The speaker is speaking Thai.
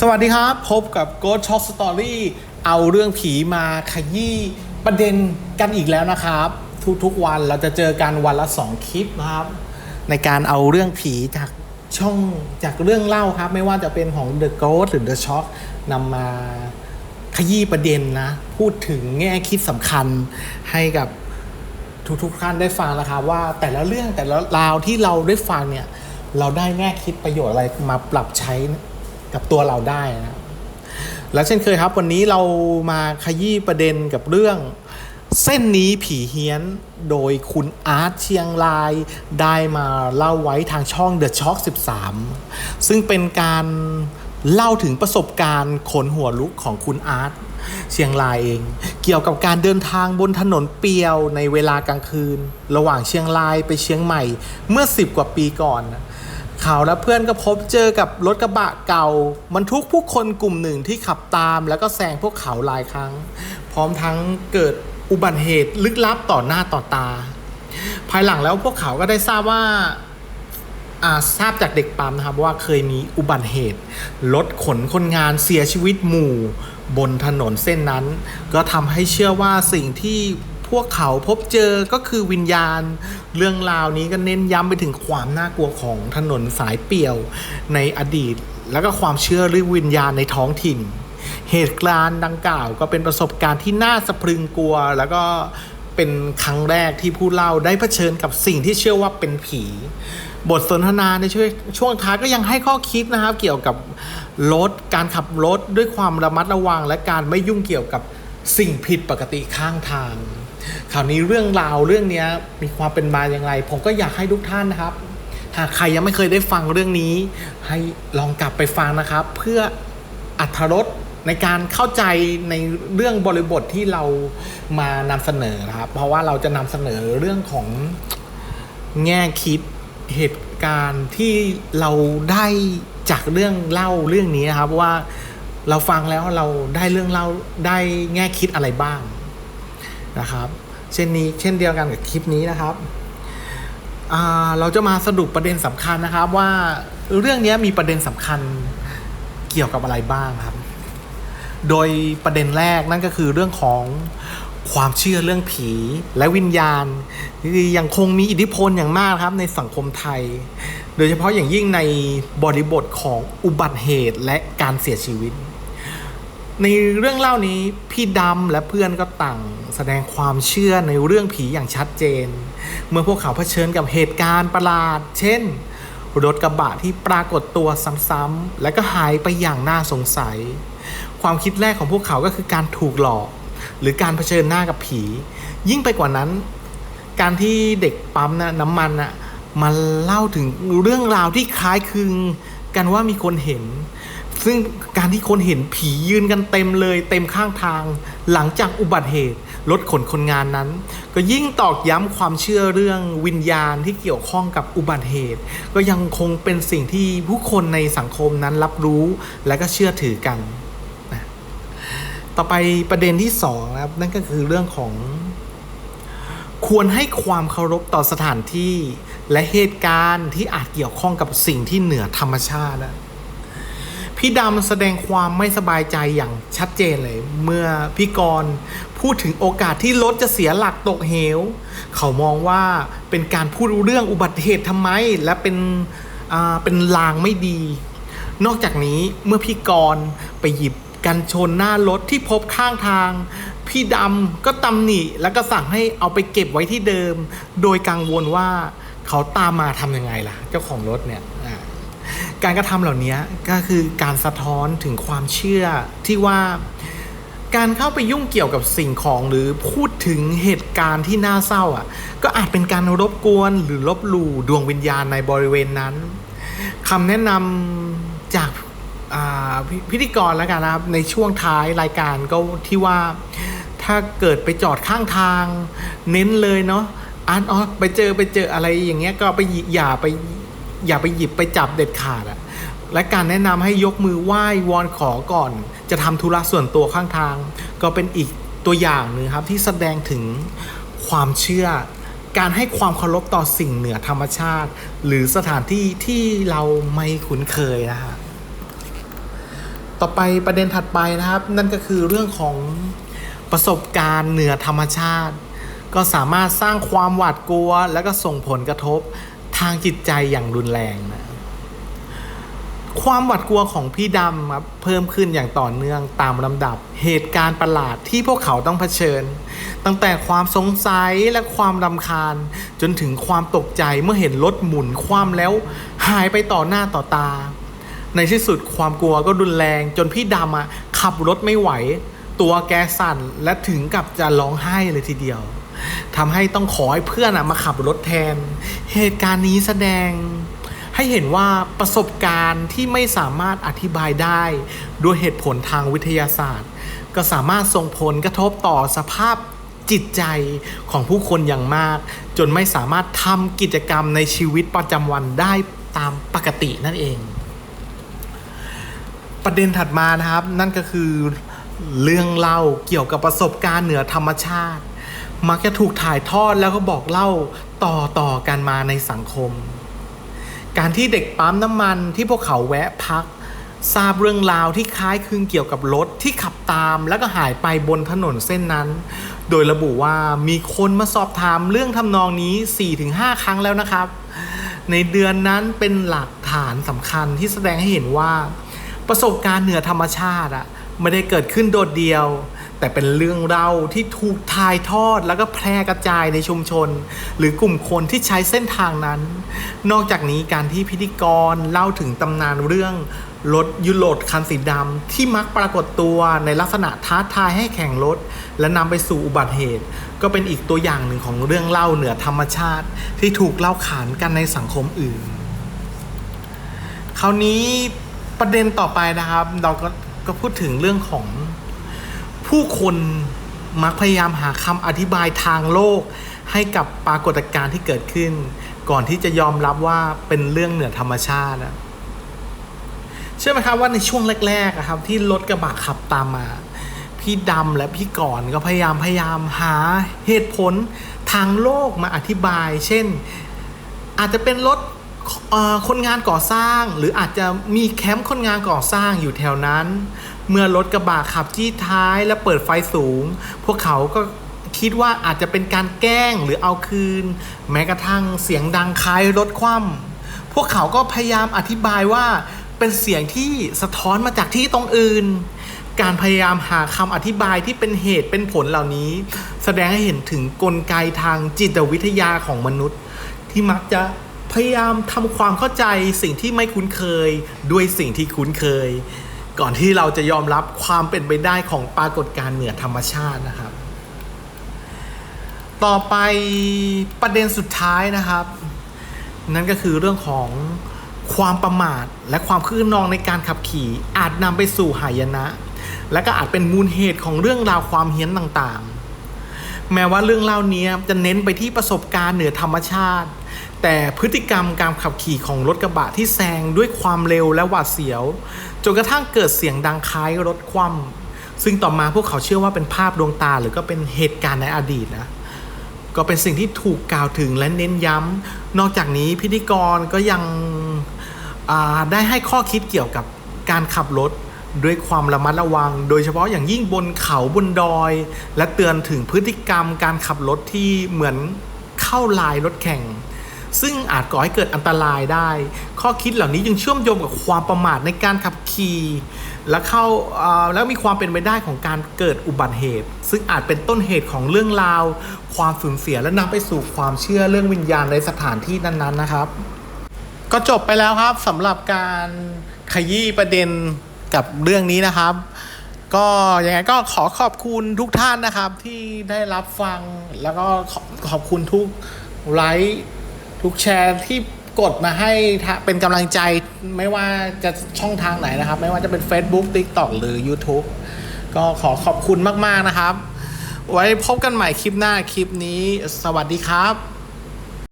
สวัสดีครับ พบกับ Ghost Talk Story เอาเรื่องผีมาขยี้ประเด็นกันอีกแล้วนะครับ ทุกๆวันเราจะเจอกันวันละ 2 คลิปนะครับ ในการเอาเรื่องผีจากช่องจากเรื่องเล่าครับ ไม่ว่าจะเป็นของ The Ghost หรือ The Shock นำมาขยี้ประเด็นนะ พูดถึงแง่คิดสำคัญให้กับทุกๆท่านได้ฟังแล้วครับว่าแต่ละเรื่องแต่ละราวที่เราได้ฟังเนี่ยเราได้แง่คิดประโยชน์อะไรมาปรับใช้ กับตัวเราได้นะและเช่นเคยครับ วันนี้เรามาขยี้ประเด็นกับเรื่อง เส้นนี้ผีเฮี้ยนโดยคุณอาร์ตเชียงรายได้มาเล่าไว้ทางช่อง The Shock 13 ซึ่งเป็นการเล่าถึงประสบการณ์ขนหัวลุกของคุณอาร์ตเชียงรายเอง เกี่ยวกับการเดินทางบนถนนเปียวในเวลากลางคืน ระหว่างเชียงรายไปเชียงใหม่เมื่อ 10 กว่าปีก่อน เขาและเพื่อนก็พบเจอกับรถกระบะเก่าบรรทุกผู้คนกลุ่มหนึ่งที่ขับตามแล้วก็แซงพวกเขาหลายครั้ง พร้อมทั้งเกิดอุบัติเหตุลึกลับต่อหน้าต่อตา ภายหลังแล้วพวกเขาก็ได้ทราบว่าอ่าทราบจากเด็กปั๊มนะครับว่าเคยมีอุบัติเหตุรถขนคนงานเสียชีวิตหมู่ บนถนนเส้นนั้น ก็ทำให้เชื่อว่าสิ่งที่ พวกเขาพบเจอก็คือวิญญาณ เรื่องราวนี้ก็เน้นย้ำไปถึงความน่ากลัวของถนนสายเปี่ยวในอดีต แล้วก็ความเชื่อเรื่องวิญญาณในท้องถิ่น เหตุการณ์ดังกล่าวก็เป็นประสบการณ์ที่น่าสะพรึงกลัว แล้วก็เป็นครั้งแรกที่ผู้เล่าได้เผชิญกับสิ่งที่เชื่อว่าเป็นผี บทสนทนาในช่วงช่วงท้ายก็ยังให้ข้อคิดนะครับ เกี่ยวกับรถการขับรถด้วยความระมัดระวังและการไม่ยุ่งเกี่ยวกับ สิ่งผิดปกติข้างทางคราวนี้เรื่องราวเรื่องนี้มีความเป็นมาอย่างไร ผมก็อยากให้ทุกท่านนะครับ หากใครยังไม่เคยได้ฟังเรื่องนี้ ให้ลองกลับไปฟังนะครับ เพื่ออัธรสในการเข้าใจในเรื่องบริบทที่เรามานำเสนอนะครับ เพราะว่าเราจะนำเสนอเรื่องของแง่คิดเหตุการณ์ที่เราได้จากเรื่องเล่าเรื่องนี้นะครับว่า เราฟังแล้วเราได้เรื่องเล่าได้แง่คิดอะไรบ้างนะครับ เช่นนี้เช่นเดียวกันกับคลิปนี้นะครับเราจะมาสรุปประเด็นสำคัญนะครับ ว่าเรื่องนี้มีประเด็นสำคัญเกี่ยวกับอะไรบ้างครับ โดยประเด็นแรกนั่นก็คือเรื่องของความเชื่อเรื่องผีและวิญญาณที่ยังคงมีอิทธิพลอย่างมากครับในสังคมไทย โดยเฉพาะอย่างยิ่งในบริบทของอุบัติเหตุและการเสียชีวิต ในเรื่องเล่านี้พี่ดำและเพื่อนก็ต่างแสดงความเชื่อในเรื่องผีอย่างชัดเจน เมื่อพวกเขาเผชิญกับเหตุการณ์ประหลาด เช่น รถกระบะที่ปรากฏตัวซ้ำๆและก็หายไปอย่างน่าสงสัย ความคิดแรกของพวกเขาก็คือการถูกหลอก หรือการเผชิญหน้ากับผี ยิ่งไปกว่านั้น การที่เด็กปั๊มนะน้ำมันนะมาเล่าถึงเรื่องราวที่คล้ายคลึงกันว่ามีคนเห็น ซึ่งการที่คนเห็นผียืนกันเต็มเลย เต็มข้างทาง หลังจากอุบัติเหตุรถขนคนงานนั้น ก็ยิ่งตอกย้ำความเชื่อเรื่องวิญญาณที่เกี่ยวข้องกับอุบัติเหตุ ก็ยังคงเป็นสิ่งที่ผู้คนในสังคมนั้นรับรู้และก็เชื่อถือกัน ต่อไปประเด็นที่สองนะครับ นั่นก็คือเรื่องของควรให้ความเคารพต่อสถานที่ และเหตุการณ์ที่อาจเกี่ยวข้องกับสิ่งที่เหนือธรรมชาตินะ พี่ดำแสดงความไม่สบายใจอย่างชัดเจนเลย เมื่อพี่กรณ์พูดถึงโอกาสที่รถจะเสียหลักตกเหว เขามองว่าเป็นการพูดเรื่องอุบัติเหตุทำไม และเป็นเป็นลางไม่ดี นอกจากนี้เมื่อพี่กรณ์ไปหยิบกันชนหน้ารถที่พบข้างทาง พี่ดำก็ตำหนิแล้วก็สั่งให้เอาไปเก็บไว้ที่เดิม โดยกังวลว่าเขาตามมาทำยังไงล่ะ เจ้าของรถเนี่ย การกระทำเหล่านี้ก็คือการสะท้อนถึงความเชื่อที่ว่าการเข้าไปยุ่งเกี่ยวกับสิ่งของหรือพูดถึงเหตุการณ์ที่น่าเศร้าอะ ก็อาจเป็นการรบกวนหรือลบหลู่ดวงวิญญาณในบริเวณนั้นคำแนะนำจากาพพิธีกรแล้วกันนะครับ ในช่วงท้ายรายการก็ที่ว่าถ้าเกิดไปจอดข้างทาง เน้นเลยเนาะอ่านอ๋อไปเจอไปเจออะไรอย่างเงี้ยก็ไปหยิอย่าไป อย่าไปหยิบไปจับเด็ดขาดอะและการแนะนำให้ยกมือไหว้วอนขอก่อน จะทำธุระส่วนตัวข้างทาง ก็เป็นอีกตัวอย่างหนึ่งครับที่แสดงถึงความเชื่อ การให้ความเคารพต่อสิ่งเหนือธรรมชาติ หรือสถานที่ที่เราไม่คุ้นเคยนะฮะต่อไปประเด็นถัดไปนะครับ นั่นก็คือเรื่องของประสบการณ์เหนือธรรมชาติ ก็สามารถสร้างความหวาดกลัว และก็ส่งผลกระทบ ทางจิตใจอย่างรุนแรงนะความหวาดกลัวของพี่ดำครับเพิ่มขึ้นอย่างต่อเนื่องตามลำดับ เหตุการณ์ประหลาดที่พวกเขาต้องเผชิญ ตั้งแต่ความสงสัยและความรำคาญ จนถึงความตกใจเมื่อเห็นรถหมุนคว่ำแล้วหายไปต่อหน้าต่อตา ในที่สุดความกลัวก็รุนแรง จนพี่ดำอะขับรถไม่ไหว ตัวแกสั่นและถึงกับจะร้องไห้เลยทีเดียว ทำให้ต้องขอให้เพื่อนมาขับรถแทน เหตุการณ์นี้แสดง ให้เห็นว่าประสบการณ์ที่ไม่สามารถอธิบายได้ด้วยเหตุผลทางวิทยาศาสตร์ ก็สามารถส่งผลกระทบต่อสภาพจิตใจของผู้คนอย่างมาก จนไม่สามารถทำกิจกรรมในชีวิตประจำวันได้ตามปกตินั่นเอง ประเด็นถัดมานะครับนั่นก็คือเรื่องเล่าเกี่ยวกับประสบการณ์เหนือธรรมชาติ มักจะถูกถ่ายทอดแล้วก็บอกเล่าต่อต่อกันมาในสังคม การที่เด็กปั๊มน้ำมันที่พวกเขาแวะพัก ทราบเรื่องราวที่คล้ายคลึงเกี่ยวกับรถที่ขับตามแล้วก็หายไปบนถนนเส้นนั้น โดยระบุว่ามีคนมาสอบถามเรื่องทำนองนี้ 4-5 ครั้งแล้วนะครับ ในเดือนนั้นเป็นหลักฐานสำคัญที่แสดงให้เห็นว่า ประสบการณ์เหนือธรรมชาติอะไม่ได้เกิดขึ้นโดดเดียว แต่เป็นเรื่องเล่าที่ถูกถ่ายทอดแล้วก็แพร่กระจายในชุมชน หรือกลุ่มคนที่ใช้เส้นทางนั้น นอกจากนี้การที่พิธีกรเล่าถึงตำนานเรื่องรถยุโรปคันสีดำที่มักปรากฏตัวในลักษณะท้าทายให้แข่งรถ และนำไปสู่อุบัติเหตุ ก็เป็นอีกตัวอย่างหนึ่งของเรื่องเล่าเหนือธรรมชาติ ที่ถูกเล่าขานกันในสังคมอื่น คราวนี้ประเด็นต่อไปนะครับ เราก็ก็พูดถึงเรื่องของ ผู้คนมักพยายามหาคำอธิบายทางโลก ให้กับปรากฏการณ์ที่เกิดขึ้น ก่อนที่จะยอมรับว่าเป็นเรื่องเหนือธรรมชาติเชื่อไหมครับว่าในช่วงแรกๆครับ ที่รถกระบะขับตามมา พี่ดำและพี่ก่อนก็พยายามพยายามหาเหตุผลทางโลกมาอธิบาย เช่น อาจจะเป็นรถคนงานก่อสร้าง หรืออาจจะมีแคมป์คนงานก่อสร้างอยู่แถวนั้น เมื่อรถกระบะขับจี้ท้ายและเปิดไฟสูง พวกเขาก็คิดว่าอาจจะเป็นการแกล้งหรือเอาคืน แม้กระทั่งเสียงดังคล้ายรถคว่ำพวกเขาก็พยายามอธิบายว่าเป็นเสียงที่สะท้อนมาจากที่ตรงอื่น การพยายามหาคำอธิบายที่เป็นเหตุเป็นผลเหล่านี้ แสดงให้เห็นถึงกลไกทางจิตวิทยาของมนุษย์ ที่มักจะพยายามทำความเข้าใจสิ่งที่ไม่คุ้นเคย ด้วยสิ่งที่คุ้นเคย ก่อนที่เราจะยอมรับความเป็นไปได้ของปรากฏการณ์เหนือธรรมชาตินะครับ ต่อไปประเด็นสุดท้ายนะครับ นั่นก็คือเรื่องของความประมาทและความคึกนองในการขับขี่ อาจนำไปสู่หายนะ และก็อาจเป็นมูลเหตุของเรื่องราวความเฮี้ยนต่างๆ แม้ว่าเรื่องเล่านี้จะเน้นไปที่ประสบการณ์เหนือธรรมชาติ แต่พฤติกรรมการขับขี่ของรถกระบะที่แซงด้วยความเร็วและหวาดเสียว จนกระทั่งเกิดเสียงดังคล้ายรถคว่ำซึ่งต่อมาพวกเขาเชื่อว่าเป็นภาพดวงตาหรือก็เป็นเหตุการณ์ในอดีตนะก็เป็นสิ่งที่ถูกกล่าวถึงและเน้นย้ำ นอกจากนี้พิธีกรก็ยังได้ให้ข้อคิดเกี่ยวกับการขับรถด้วยความระมัดระวัง โดยเฉพาะอย่างยิ่งบนเขาบนดอย และเตือนถึงพฤติกรรมการขับรถที่เหมือนเข้าลายรถแข่ง ซึ่งอาจก่อให้เกิดอันตรายได้ ข้อคิดเหล่านี้ยังเชื่อมโยงกับความประมาทในการขับขี่ และเข้าแล้วมีความเป็นไปได้ของการเกิดอุบัติเหตุ ซึ่งอาจเป็นต้นเหตุของเรื่องราว ความสูญเสียและนำไปสู่ความเชื่อเรื่องวิญญาณในสถานที่นั้นๆนะครับ ก็จบไปแล้วครับสำหรับการขยี้ประเด็นกับเรื่องนี้นะครับ ก็ยังไงก็ขอขอบคุณทุกท่านนะครับที่ได้รับฟังแล้วก็ขอขอบคุณทุกไลค์ ทุกแชร์ที่กดมาให้เป็นกำลังใจไม่ว่าจะช่องทางไหนนะครับ ไม่ว่าจะเป็น Facebook TikTok หรือ YouTube ก็ขอขอบคุณมาก ๆ นะครับ ไว้พบกันใหม่คลิปหน้าคลิปนี้ สวัสดีครับ